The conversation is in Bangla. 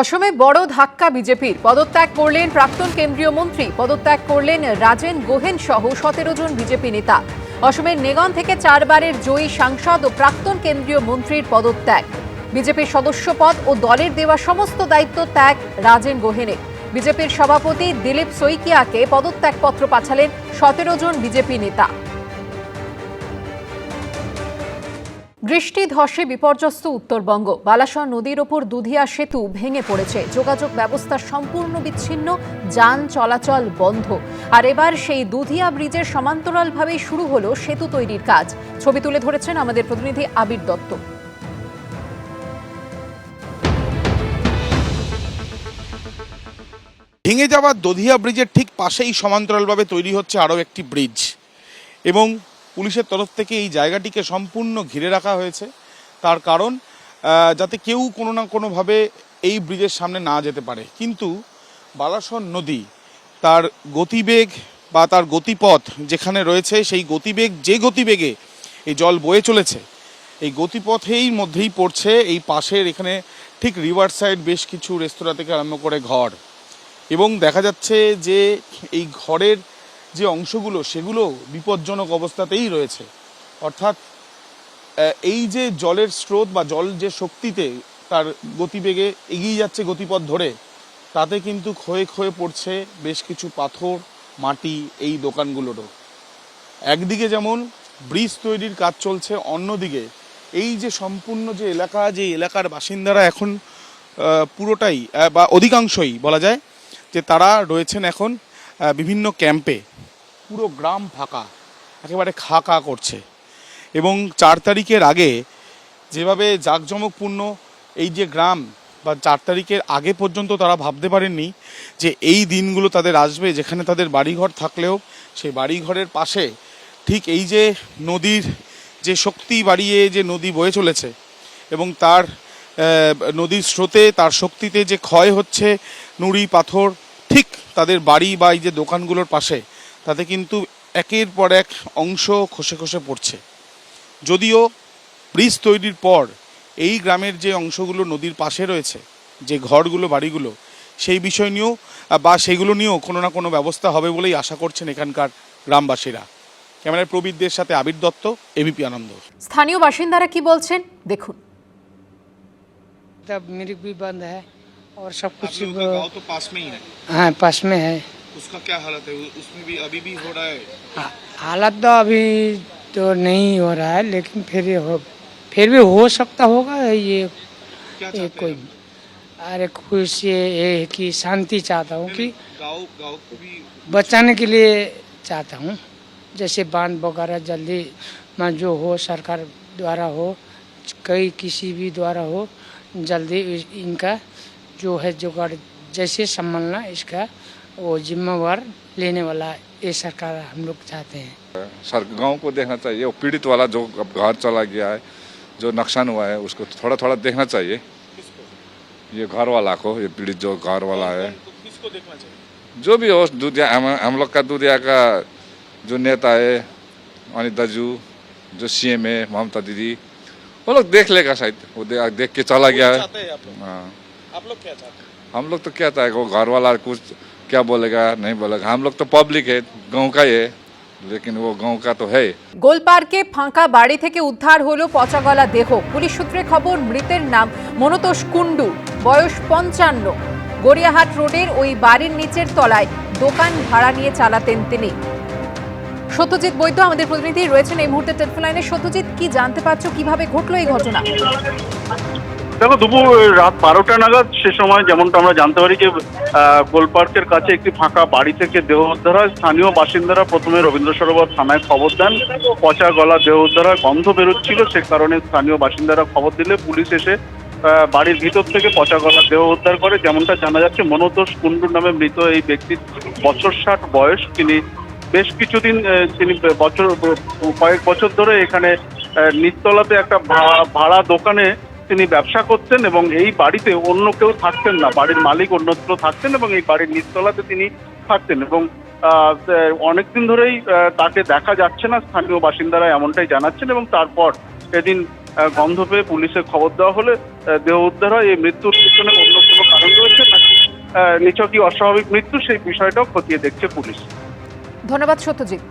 অসমে বড় ধাক্কা বিজেপির। পদত্যাগ করলেন প্রাক্তন কেন্দ্রীয় মন্ত্রী। পদত্যাগ করলেন রাজেন গোহেন সহ সতেরো জন বিজেপি নেতা। অসমের নেগন থেকে চারবারের জয়ী সাংসদ ও প্রাক্তন কেন্দ্রীয় মন্ত্রীর পদত্যাগ। বিজেপির সদস্য পদ ও দলের দেওয়া সমস্ত দায়িত্ব ত্যাগ রাজেন গোহেনের। বিজেপির সভাপতি দিলীপ সৈকিয়াকে পদত্যাগপত্র পাঠালেন সতেরো জন বিজেপি নেতা। বৃষ্টি ধসে বিপর্যস্ত উত্তরবঙ্গ। বালাসর নদীর ওপর দুধিয়া সেতু ভেঙে পড়েছে। যোগাযোগ ব্যবস্থা সম্পূর্ণ বিচ্ছিন্ন, যান চলাচল বন্ধ। আর এবার সেই দুধিয়া ব্রিজের সমান্তরালভাবেই শুরু হলো সেতু তৈরির কাজ। ছবি তুলে ধরেছেন আমাদের প্রতিনিধি আবির দত্ত। ভেঙে যাওয়া দধিয়া ব্রিজের ঠিক পাশেই সমান্তরালভাবে তৈরি হচ্ছে আরও একটি ব্রিজ। এবং পুলিশের তরফ থেকে এই জায়গাটিকে সম্পূর্ণ ঘিরে রাখা হয়েছে। তার কারণ যাতে কেউ কোনো না কোনোভাবে এই ব্রিজের সামনে না যেতে পারে। কিন্তু বালাসন নদী, তার গতিবেগ বা তার গতিপথ যেখানে রয়েছে, সেই গতিবেগ, যে গতিবেগে এই জল বয়ে চলেছে, এই গতিপথেই মধ্যেই পড়ছে এই পাশের এখানে ঠিক রিভার সাইড বেশ কিছু রেস্তোরাঁ থেকে আরম্ভ করে ঘর। এবং দেখা যাচ্ছে যে এই ঘরের যে অংশগুলো, সেগুলো বিপজ্জনক অবস্থাতেই রয়েছে। অর্থাৎ এই যে জলের স্রোত বা জল যে শক্তিতে তার গতিবেগে এগিয়ে যাচ্ছে গতিপথ ধরে, তাতে কিন্তু ক্ষয়ে ক্ষয়ে পড়ছে বেশ কিছু পাথর, মাটি এই দোকানগুলোরও। একদিকে যেমন ব্রিজ তৈরির কাজ চলছে, অন্যদিকে এই যে সম্পূর্ণ যে এলাকা, যে এলাকার বাসিন্দারা এখন পুরোটাই বা অধিকাংশই বলা যায়, যে তারা রয়েছেন এখন বিভিন্ন ক্যাম্পে। পুরো গ্রাম ফাঁকা, একেবারে খা খা করছে। এবং চার তারিখের আগে যেভাবে জাঁকজমকপূর্ণ এই যে গ্রাম, বা চার তারিখের আগে পর্যন্ত তারা ভাবতে পারেননি যে এই দিনগুলো তাদের আসবে, যেখানে তাদের বাড়িঘর থাকলেও সেই বাড়িঘরের পাশে ঠিক এই যে নদীর যে শক্তি বাড়িয়ে যে নদী বয়ে চলেছে এবং তার নদীর স্রোতে তার শক্তিতে যে ক্ষয় হচ্ছে নুড়ি, পাথর, ঠিক তাদের বাড়ি বা এই যে দোকানগুলোর পাশে তাতে কিন্তু একের পর এক অংশ খসে খসে পড়ছে যদিও ব্রিজ তৈরির পর এই গ্রামের যে অংশগুলো নদীর পাশে রয়েছে যে ঘরগুলো বাড়িগুলো সেই বিষয় নিয়েও আহ, বা সেগুলো নিয়েও কোনো না কোনো ব্যবস্থা হবে বলেই আশা করছেন এখানকার গ্রামবাসীরা ক্যামেরায় প্রবীরদের সাথে আবির দত্ত এবিপি আনন্দ স্থানীয় বাসিন্দারা কি বলছেন দেখুন तब मिल्क भी बंद है और सब कुछ तो पास में ही है हाँ पास में है उसका क्या हालत है? उसमें भी अभी भी हो रहा है? हा- हालत तो अभी तो नहीं हो रहा है लेकिन फिर ये हो फिर भी हो सकता होगा ये क्या ये कोई अरे खुश ये ये है कि शांति चाहता हूँ कि गाँव गाँव को भी बचाने के लिए चाहता हूँ। जैसे बाँध वगैरह जल्दी में जो हो सरकार द्वारा हो कई किसी भी द्वारा हो जल्दी इनका जो है जुगाड़ जैसे संभालना इसका वो जिम्मेवार लेने वाला ये सरकार हम लोग चाहते हैं। सर गाँव को देखना चाहिए वो पीड़ित वाला जो अब घर चला गया है जो नुकसान हुआ है उसको थोड़ा थोड़ा देखना चाहिए। ये घर वाला को ये पीड़ित जो घर वाला है। किसको देखना चाहिए? जो भी हो दूधिया हम हम लोग का दूधिया का जो नेता है अनित दाजू जो सीएम है ममता दीदी वो लोग देख लेगा शायद वो देख के चला गया है। हैं। आप लोग हाँ आप लोग क्या चाहते हैं हम लोग तो क्या चाहे वो घर वाला कुछ क्या बोलेगा नहीं बोलेगा हम लोग तो पब्लिक है गांव का ही है लेकिन वो गांव का तो है গোলপার্কে ফাঁকা বাড়ি থেকে উদ্ধার হলো পচাগলা দেহ পুলিশ সূত্রে খবর মৃতের নাম মনতোষ কুণ্ডু বয়স পঞ্চান্ন গড়িয়াহাট রোডের ওই বাড়ির নিচের তলায় দোকান ভাড়া নিয়ে চালাতেন তিনি সত্যজিৎ বৈদ্য আমাদের প্রতিনিধি রয়েছেন এই মুহূর্তে টেলিফোন লাইনে সত্যজিৎ কি জানতে পারছো কিভাবে ঘটলো এই ঘটনা দেখো দুপুর রাত বারোটা নাগাদ সে সময় যেমনটা আমরা জানতে পারি যে আহ, গোলপার্কের কাছে একটি ফাঁকা বাড়ি থেকে দেহ উদ্ধার হয় স্থানীয় বাসিন্দারা প্রথমে রবীন্দ্র সরোবর থানায় খবর দেন। পচা গলা দেহ উদ্ধার হয় গন্ধ বেরোচ্ছিল সে কারণে স্থানীয় বাসিন্দারা খবর দিলে পুলিশ এসে বাড়ির ভিতর থেকে পচা গলা দেহ উদ্ধার করে। যেমনটা জানা যাচ্ছে মনোতোষ কুণ্ডু নামে মৃত এই ব্যক্তির বছর ষাট বয়স। তিনি বেশ কিছুদিন তিনি বছর কয়েক বছর ধরে এখানে নিচতলাতে একটা ভাড়া দোকানে তিনি ব্যবসা করতেন এবং এই বাড়িতে অন্য কেউ থাকতেন না। বাড়ির মালিক অন্যত্র থাকতেন এবং এই বাড়ির নিচতলাতে তিনি থাকতেন এবং অনেকদিন ধরেই তাকে দেখা যাচ্ছে না। স্থানীয় বাসিন্দারা এমনটাই জানাচ্ছেন এবং তারপর সেদিন গন্ধ পেয়ে পুলিশে খবর দেওয়া হলে দেহ উদ্ধার হয়। এই মৃত্যুর পিছনে অন্য কোনো কারণ আহ, নিছকই অস্বাভাবিক মৃত্যু সেই বিষয়টাও খতিয়ে দেখছে পুলিশ। ধন্যবাদ সত্যজিৎ।